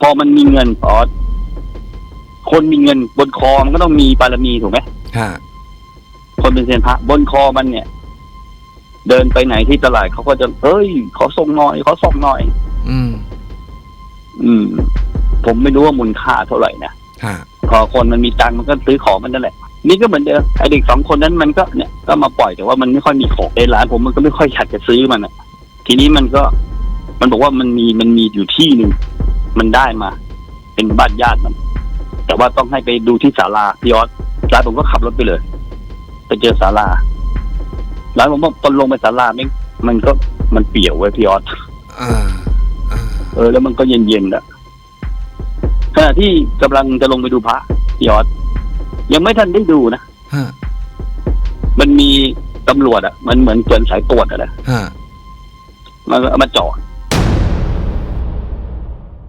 พอมันมีเงินออสคนมีเงินบนคอมันก็ต้องมีบารมีถูกไหมฮะคนเป็นเซียนพระบนคอมันเนี่ย เดินไปไหนที่ตลาดเขาก็จะเอ้ย ขอส่งหน่อยขอส่งหน่อย อืม อืม ผมไม่รู้ว่ามูลค่าเท่าไหร่นะฮะพอคนมันมีตังค์มันก็ซื้อของมันนั่นแหละ นี่ก็เหมือนเดิมไอเด็กสองคนนั้นมันก็เนี่ยก็มาปล่อยแต่ว่ามันไม่ค่อยมีของในร้านผมมันก็ไม่ค่อยอยากจะซื้อมันอะ ทีนี้มันก็ มันบอกว่ามันมีมันมีอยู่ที่หนึ่ง มันได้มา เป็นบ้านญาติมัน แต่ว่าต้องให้ไปดูที่ศาลาพี่ออสร้านผมก็ขับรถไปเลย ไปเจอศาลาร้านผมว่าตอนลงไปศาลาไม่งมันก็มันเปี่ยวไว้ยพี่ออสอ่าอ่าเออ แล้วมันก็เย็นๆอะขณะที่กำลังจะลงไปดูพระพี่ออสยังไม่ทันได้ดูนะฮะมันมีตำรวจอะ มันเหมือนเกินสายตรวจอะนะฮะมันก็มาจอด